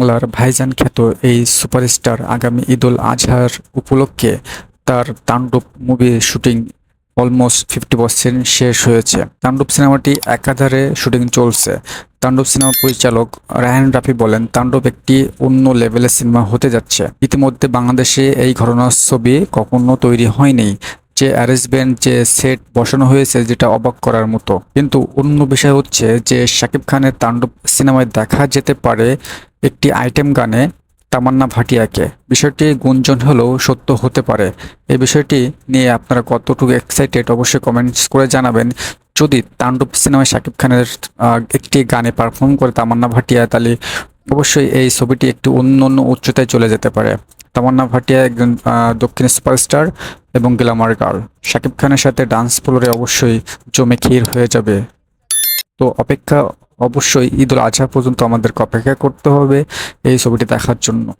বাংলার ভাইজান খ্যাত এই সুপারস্টার আগামী ঈদুল আজহার উপলক্ষে তার তাণ্ডব মুভির শুটিং অলমোস্ট ফিফটি পার্সেন্ট শেষ হয়েছে। তাণ্ডব সিনেমাটি একাধারে শুটিং চলছে। তাণ্ডব সিনেমা পরিচালক রায়হান রাফি বলেন, তাণ্ডব একটি অন্য লেভেলের সিনেমা হতে যাচ্ছে। ইতিমধ্যে বাংলাদেশে এই ঘটনার ছবি কখনো তৈরি হয়নি। যে অ্যারেঞ্জমেন্ট যে সেট বসানো হয়েছে যেটা অবাক করার মতো। কিন্তু অন্য বিষয় হচ্ছে যে শাকিব খানের তাণ্ডব সিনেমায় দেখা যেতে পারে একটি আইটেম গানে তামান্না ভাটিয়াকে। বিষয়টি গুঞ্জন হলেও সত্য হতে পারে। এই বিষয়টি নিয়ে আপনারা কতটুকু এক্সাইটেড অবশ্যই কমেন্টস করে জানাবেন। যদি তাণ্ডব সিনেমায় শাকিব খানের একটি গানে পারফর্ম করে তামান্না ভাটিয়া, তাহলে অবশ্যই এই ছবিটি একটি অন্য অন্য উচ্চতায় চলে যেতে পারে। তামান্না ভাটিয়া একজন দক্ষিণ সুপারস্টার এবং গ্ল্যামার গার্ল। শাকিব খানের সাথে ডান্স ফ্লোরে অবশ্যই জমে ক্ষীর হয়ে যাবে। তো অপেক্ষা অবশ্যই ঈদুল আজহা পর্যন্ত আমাদেরকে অপেক্ষা করতে হবে এই ছবিটি দেখার জন্য।